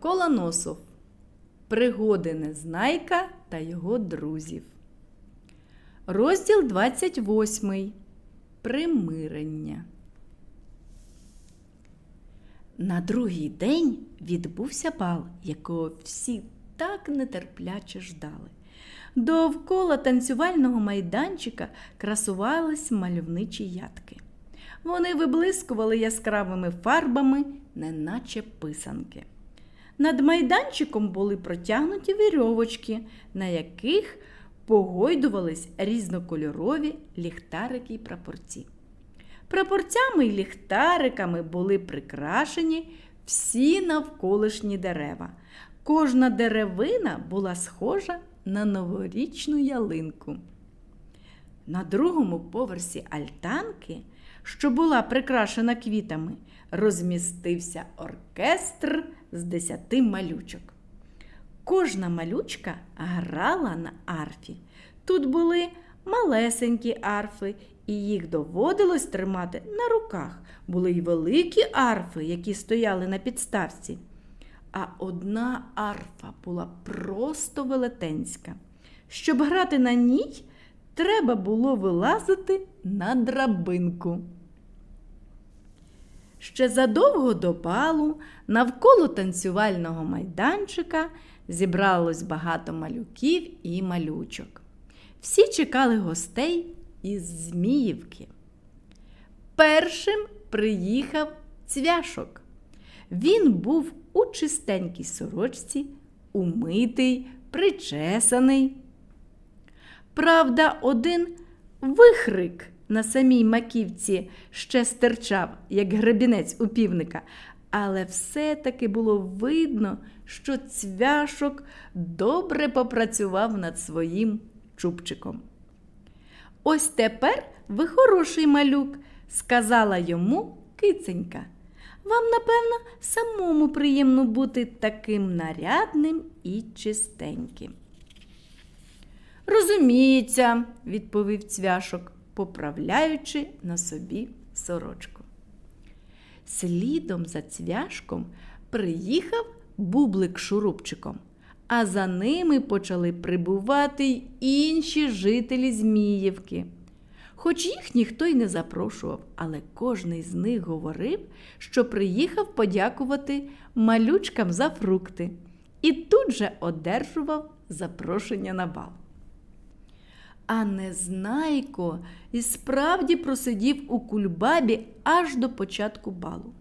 Микола Носов. Пригоди Незнайка та його друзів. Розділ 28. Примирення. На другий день відбувся бал, якого всі так нетерпляче ждали. Довкола танцювального майданчика красувались мальовничі ядки. Вони виблискували яскравими фарбами, неначе писанки. Над майданчиком були протягнуті вірьовочки, на яких погойдувались різнокольорові ліхтарики й прапорці. Прапорцями й ліхтариками були прикрашені всі навколишні дерева. Кожна деревина була схожа на новорічну ялинку. На другому поверсі альтанки, що була прикрашена квітами, розмістився оркестр з десяти малючок. Кожна малючка грала на арфі. Тут були малесенькі арфи, і їх доводилось тримати на руках. Були й великі арфи, які стояли на підставці. А одна арфа була просто велетенська. Щоб грати на ній, треба було вилазити на драбинку. Ще задовго до балу навколо танцювального майданчика зібралось багато малюків і малючок. Всі чекали гостей із Зміївки. Першим приїхав цвяшок. Він був у чистенькій сорочці, умитий, причесаний. Правда, один вихрик на самій маківці ще стирчав, як гребінець у півника, але все-таки було видно, що цвяшок добре попрацював над своїм чубчиком. Ось тепер ви хороший малюк, сказала йому киценька. Вам, напевно, самому приємно бути таким нарядним і чистеньким. Розуміється, відповів цвяшок, поправляючи на собі сорочку. Слідом за цвяшком приїхав бублик шурупчиком, а за ними почали прибувати й інші жителі Зміївки. Хоч їх ніхто й не запрошував, але кожний з них говорив, що приїхав подякувати малючкам за фрукти, і тут же одержував запрошення на бал. А Незнайко і справді просидів у кульбабі аж до початку балу.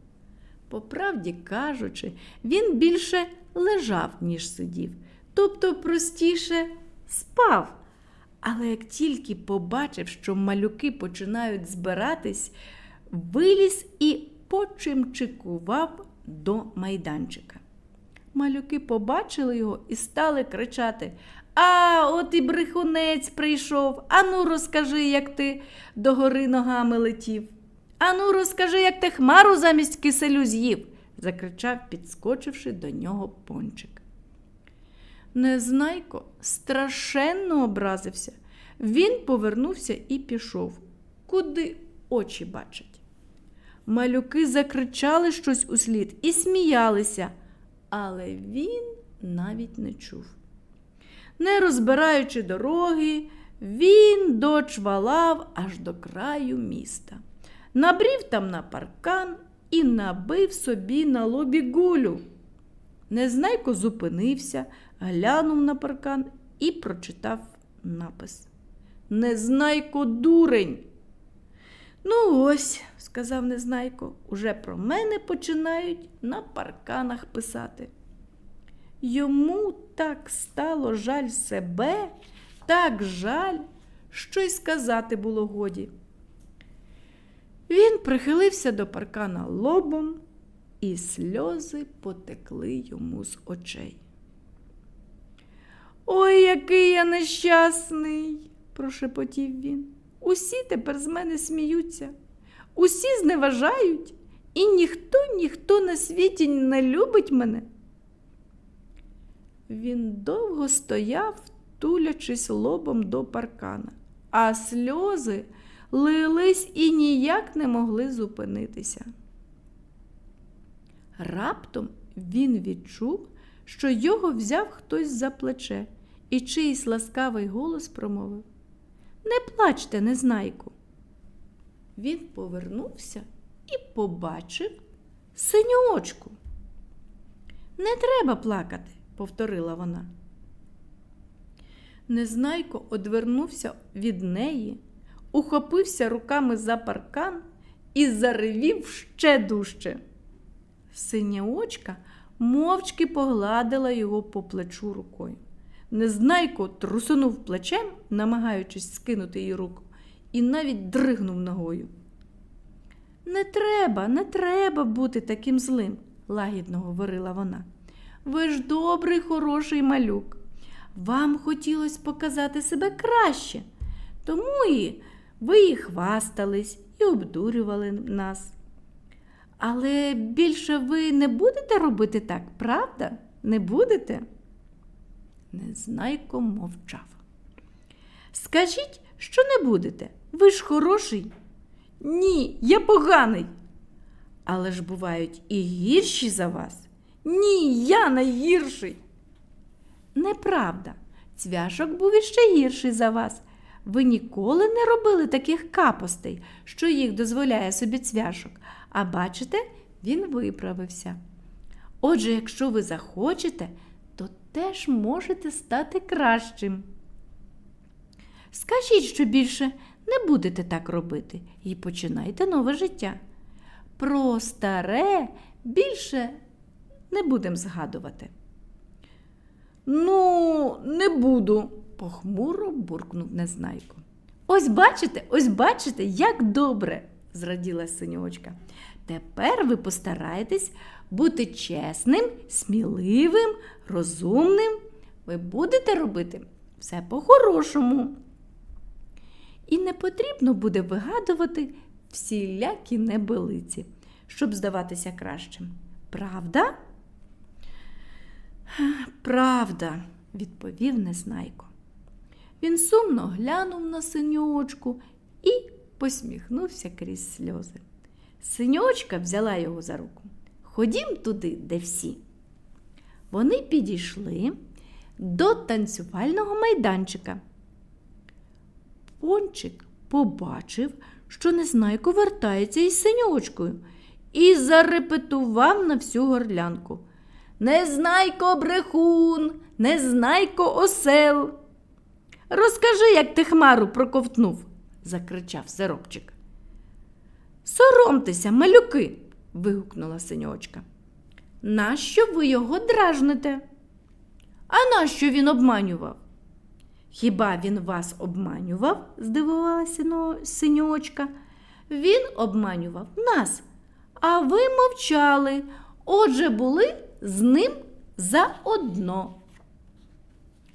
По правді кажучи, він більше лежав, ніж сидів, тобто простіше спав. Але як тільки побачив, що малюки починають збиратись, виліз і почимчикував до майданчика. Малюки побачили його і стали кричати А, от і брехунець прийшов. Ану, розкажи, як ти до гори ногами летів. Ану, розкажи, як ти хмару замість киселю з'їв, закричав, підскочивши до нього пончик. Незнайко страшенно образився. Він повернувся і пішов, куди очі бачать. Малюки закричали щось услід і сміялися, але він навіть не чув. Не розбираючи дороги, він дочвалав аж до краю міста. Набрів там на паркан і набив собі на лобі гулю. Незнайко зупинився, глянув на паркан і прочитав напис. Незнайко дурень. Ну, ось, сказав Незнайко, уже про мене починають на парканах писати. Йому так стало жаль себе, так жаль, що й сказати було годі. Він прихилився до паркана лобом, і сльози потекли йому з очей. Ой, який я нещасний, прошепотів він. Усі тепер з мене сміються, усі зневажають, і ніхто, ніхто на світі не любить мене. Він довго стояв, тулячись лобом до паркана, а сльози лились і ніяк не могли зупинитися. Раптом він відчув, що його взяв хтось за плече, і чийсь ласкавий голос промовив Не плачте, незнайку. Він повернувся і побачив синьочку. Не треба плакати, повторила вона. Незнайко одвернувся від неї, ухопився руками за паркан і заревів ще дужче. Синя очка мовчки погладила його по плечу рукою. Незнайко трусунув плечем, намагаючись скинути її руку, і навіть дригнув ногою. Не треба, не треба бути таким злим, лагідно говорила вона. Ви ж добрий, хороший малюк. Вам хотілося показати себе краще, тому і ви і хвастались, і обдурювали нас. Але більше ви не будете робити так, правда? Не будете? Незнайко мовчав. Скажіть, що не будете? Ви ж хороший? Ні, я поганий. Але ж бувають і гірші за вас. Ні, я найгірший. Неправда. Цвяшок був іще гірший за вас. Ви ніколи не робили таких капостей, що їх дозволяє собі цвяшок, а бачите, він виправився. Отже, якщо ви захочете, то теж можете стати кращим. Скажіть, що більше не будете так робити і починайте нове життя. Про старе більше не будемо згадувати. Ну, не буду, похмуро буркнув незнайко. Ось бачите, ось бачите, як добре, зраділа синьочка. Тепер ви постараєтесь бути чесним, сміливим, розумним. Ви будете робити все по-хорошому. І не потрібно буде вигадувати всілякі небелиці, щоб здаватися кращим. Правда? Правда, відповів Незнайко. Він сумно глянув на синьочку і посміхнувся крізь сльози. Синьочка взяла його за руку. Ходім туди, де всі. Вони підійшли до танцювального майданчика. Пончик побачив, що Незнайко вертається із синьочкою, і зарепетував на всю горлянку. Незнайко брехун, незнайко осел. Розкажи, як ти хмару проковтнув, закричав сиропчик. Соромтеся, малюки. вигукнула синьочка. Нащо ви його дражните? А нащо він обманював? Хіба він вас обманював? здивувалася синьочка. Він обманював нас, а ви мовчали, отже були з ним заодно.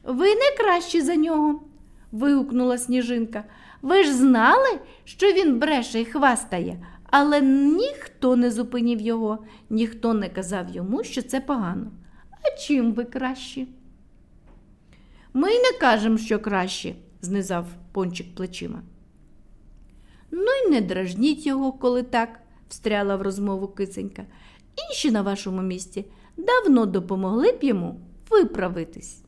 Ви не кращі за нього, вигукнула сніжинка. Ви ж знали, що він бреше й хвастає, але ніхто не зупинив його, ніхто не казав йому, що це погано. А чим ви кращі? Ми й не кажемо, що краще, знизав пончик плечима. Ну й не дражніть його, коли так, встряла в розмову киценька. Інші на вашому місці давно допомогли б йому виправитись.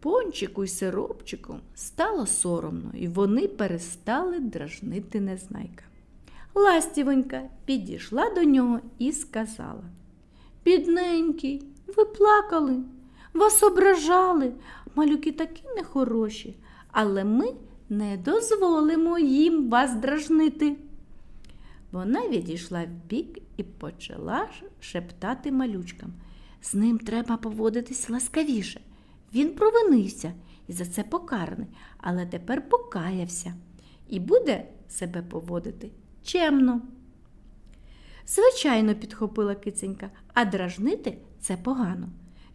Пончику й сиропчику стало соромно, і вони перестали дражнити незнайка. Ластівонька підійшла до нього і сказала Бідненький, ви плакали, вас ображали, малюки такі нехороші, але ми не дозволимо їм вас дражнити. Вона відійшла вбік і почала шептати малючкам. З ним треба поводитись ласкавіше. Він провинився і за це покараний, але тепер покаявся і буде себе поводити чемно. Звичайно, підхопила киценька, а дражнити це погано.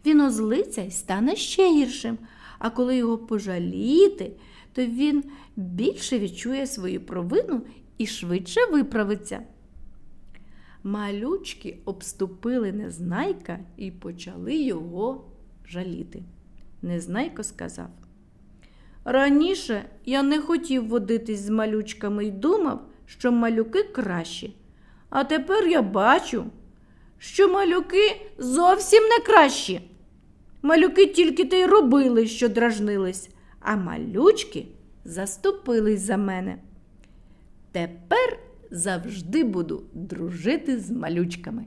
Він озлиться і стане ще гіршим, а коли його пожаліти, то він більше відчує свою провину і швидше виправиться. Малючки обступили незнайка і почали його жаліти. Незнайко сказав. Раніше я не хотів водитись з малючками і думав, що малюки кращі. А тепер я бачу, що малюки зовсім не кращі. Малюки тільки те й робили, що дражнились, а малючки заступились за мене. Тепер завжди буду дружити з малючками.